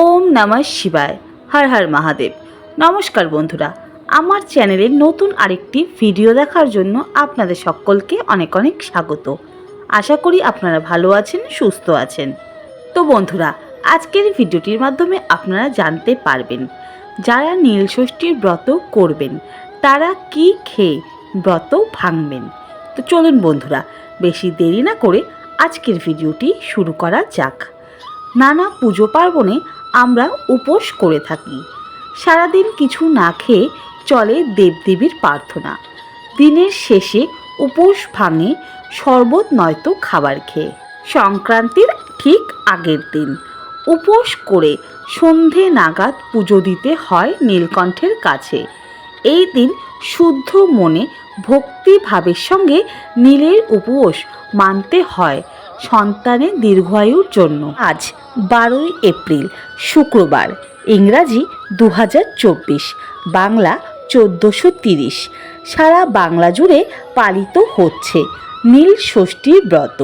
ওম নমঃ শিবায়। হর হর মহাদেব। নমস্কার বন্ধুরা, আমার চ্যানেলে নতুন আরেকটি ভিডিও দেখার জন্য আপনাদের সকলকে অনেক অনেক স্বাগত। আশা করি আপনারা ভালো আছেন, সুস্থ আছেন। তো বন্ধুরা, আজকের ভিডিওটির মাধ্যমে আপনারা জানতে পারবেন, যারা নীলষষ্ঠীর ব্রত করবেন, তারা কি খেয়ে ব্রত ভাঙবেন। তো চলুন বন্ধুরা, বেশি দেরি না করে আজকের ভিডিওটি শুরু করা যাক। নানা পুজো পার্বণে আমরা উপোস করে থাকি। সারাদিন কিছু না খেয়ে চলে দেবদেবীর প্রার্থনা। দিনের শেষে উপোস ভাঙে শরবত নয়তো খাবার খেয়ে। সংক্রান্তির ঠিক আগের দিন উপোস করে সন্ধে নাগাদ পুজো দিতে হয় নীলকণ্ঠের কাছে। এই দিন শুদ্ধ মনে ভক্তিভাবের সঙ্গে নীলের উপোস মানতে হয় সন্তানের দীর্ঘায়ুর জন্য। আজ বারোই এপ্রিল, শুক্রবার। ইংরাজি দু হাজার চব্বিশ, বাংলা চোদ্দোশো তিরিশ। সারা বাংলা জুড়ে পালিত হচ্ছে নীল ষষ্ঠীর ব্রত।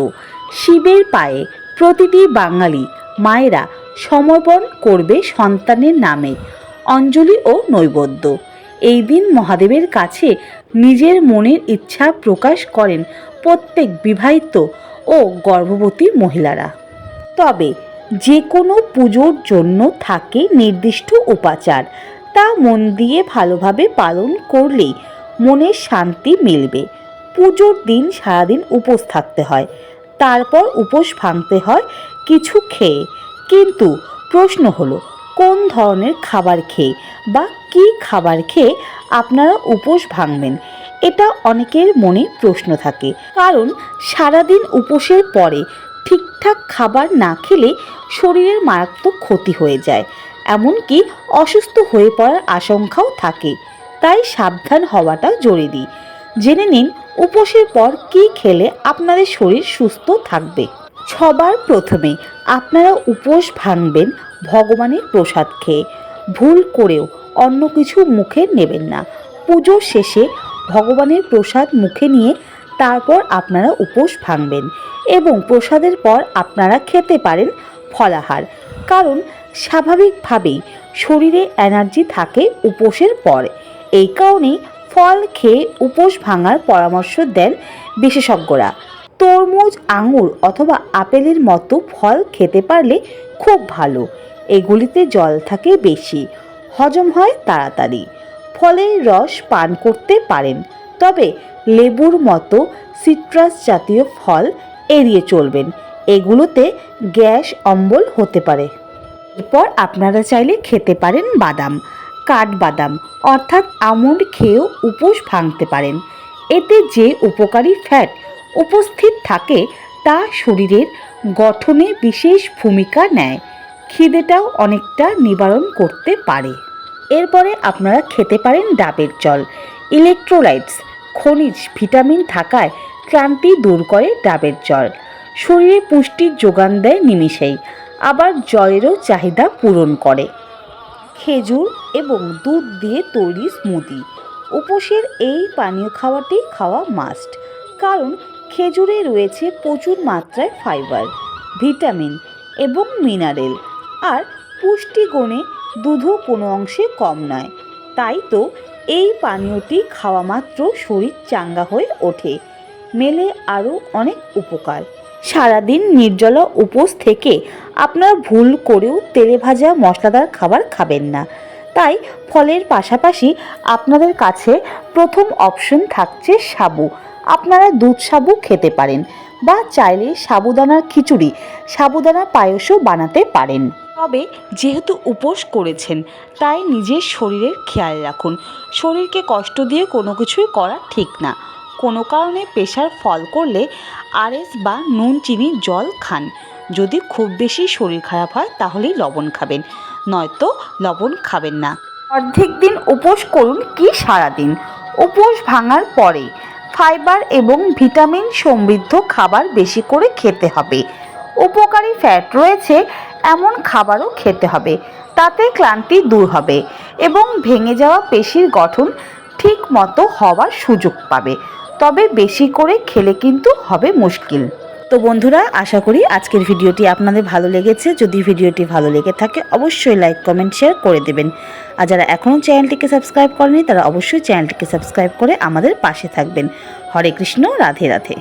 শিবের পায়ে প্রতিটি বাঙালি মায়েরা সমর্পণ করবে সন্তানের নামে অঞ্জলি ও নৈবেদ্য। এই দিন মহাদেবের কাছে নিজের মনের ইচ্ছা প্রকাশ করেন প্রত্যেক বিবাহিত ও গর্ভবতী মহিলারা। তবে যে কোনো পুজোর জন্য থাকে নির্দিষ্ট উপাচার। তা মন দিয়ে ভালোভাবে পালন করলেই মনের শান্তি মিলবে। পুজোর দিন সারাদিন উপোস থাকতে হয়। তারপর উপোস ভাঙতে হয় কিছু খেয়ে। কিন্তু প্রশ্ন হলো, কোন ধরনের খাবার খেয়ে বা কি খাবার খেয়ে আপনারা উপোস ভাঙবেন? এটা অনেকের মনে প্রশ্ন থাকে। কারণ সারাদিন উপোসের পরে ঠিকঠাক খাবার না খেলে শরীরের মারাত্মক ক্ষতি হয়ে যায়। এমনকি অসুস্থ হয়ে পড়ার আশঙ্কাও থাকে। তাই সাবধান হওয়াটা জরুরি। জেনে নিন, উপোসের পর কি খেলে আপনাদের শরীর সুস্থ থাকবে। সবার প্রথমে আপনারা উপোস ভাঙবেন ভগবানের প্রসাদ খেয়ে। ভুল করেও অন্য কিছু মুখে নেবেন না। পুজোর শেষে ভগবানের প্রসাদ মুখে নিয়ে তারপর আপনারা উপোস ভাঙবেন এবং প্রসাদের পর আপনারা খেতে পারেন ফলাহার। কারণ স্বাভাবিকভাবেই শরীরে এনার্জি থাকে উপোসের পর। এই কারণেই ফল খেয়ে উপোস ভাঙার পরামর্শ দেন বিশেষজ্ঞরা। তরমুজ, আঙুর অথবা আপেলের মতো ফল খেতে পারলে খুব ভালো। এগুলিতে জল থাকে বেশি। হজম হয় তাড়াতাড়ি। ফলের রস পান করতে পারেন। তবে লেবুর মতো সিট্রাস জাতীয় ফল এড়িয়ে চলবেন। এগুলোতে গ্যাস অম্বল হতে পারে। এরপর আপনারা চাইলে খেতে পারেন বাদাম, কাঠবাদাম, অর্থাৎ আমন্ড খেয়েও উপোস ভাঙতে পারেন। এতে যে উপকারী ফ্যাট উপস্থিত থাকে তা শরীরের গঠনে বিশেষ ভূমিকা নেয়। খিদেটাও অনেকটা নিবারণ করতে পারে। এরপরে আপনারা খেতে পারেন ডাবের জল। ইলেকট্রোলাইটস খনিজ ভিটামিন থাকায় ক্লান্তি দূর করে ডাবের জল। শরীরে পুষ্টির যোগান দেয় নিমিষেই। আবার জলেরও চাহিদা পূরণ করে। খেজুর এবং দুধ দিয়ে তৈরি স্মুদি উপোসের এই পানীয় খাওয়াটি খাওয়া মাস্ট কারণ খেজুরে রয়েছে প্রচুর মাত্রায় ফাইবার ভিটামিন এবং মিনারেল আর পুষ্টিগুণে দুধও কোনো অংশে কম নয়। তাই তো এই পানীয়টি খাওয়া মাত্র শরীর চাঙ্গা হয়ে ওঠে। মেলে আরও অনেক উপকার। সারাদিন নির্জলা উপোস থেকে আপনারা ভুল করেও তেলে ভাজা মশলাদার খাবার খাবেন না। তাই ফলের পাশাপাশি আপনাদের কাছে প্রথম অপশন থাকছে সাবু। আপনারা দুধ সাবু খেতে পারেন। বা চাইলে সাবুদানার খিচুড়ি সাবুদানার পায়েসও বানাতে পারেন। তবে যেহেতু উপোস করেছেন তাই নিজের শরীরের খেয়াল রাখুন। শরীরকে কষ্ট দিয়ে কোনো কিছুই করা ঠিক না। কোনো কারণে প্রেশার ফল করলে আরএস বা নুন চিনি জল খান। যদি খুব বেশি শরীর খারাপ হয় তাহলেই লবণ খাবেন। নয়তো লবণ খাবেন না। অর্ধেক দিন উপোস করুন কি সারাদিন? উপোস ভাঙার পরে ফাইবার এবং ভিটামিন সমৃদ্ধ খাবার বেশি করে খেতে হবে। উপকারী ফ্যাট রয়েছে, এমন খাবারও খেতে হবে, তাতে ক্লান্তি দূর হবে এবং ভেঙে যাওয়া পেশির গঠন ঠিক মতো হওয়ার সুযোগ পাবে। তবে বেশি করে খেলে কিন্তু হবে মুশকিল। তো বন্ধুরা, আশা করি আজকের ভিডিওটি আপনাদের ভালো লেগেছে। যদি ভিডিওটি ভালো লেগে থাকে, অবশ্যই লাইক কমেন্ট শেয়ার করে দেবেন। আর যারা এখনও চ্যানেলটিকে সাবস্ক্রাইব করেনি, তারা অবশ্যই চ্যানেলটিকে সাবস্ক্রাইব করে আমাদের পাশে থাকবেন। হরে কৃষ্ণ, রাধে রাধে।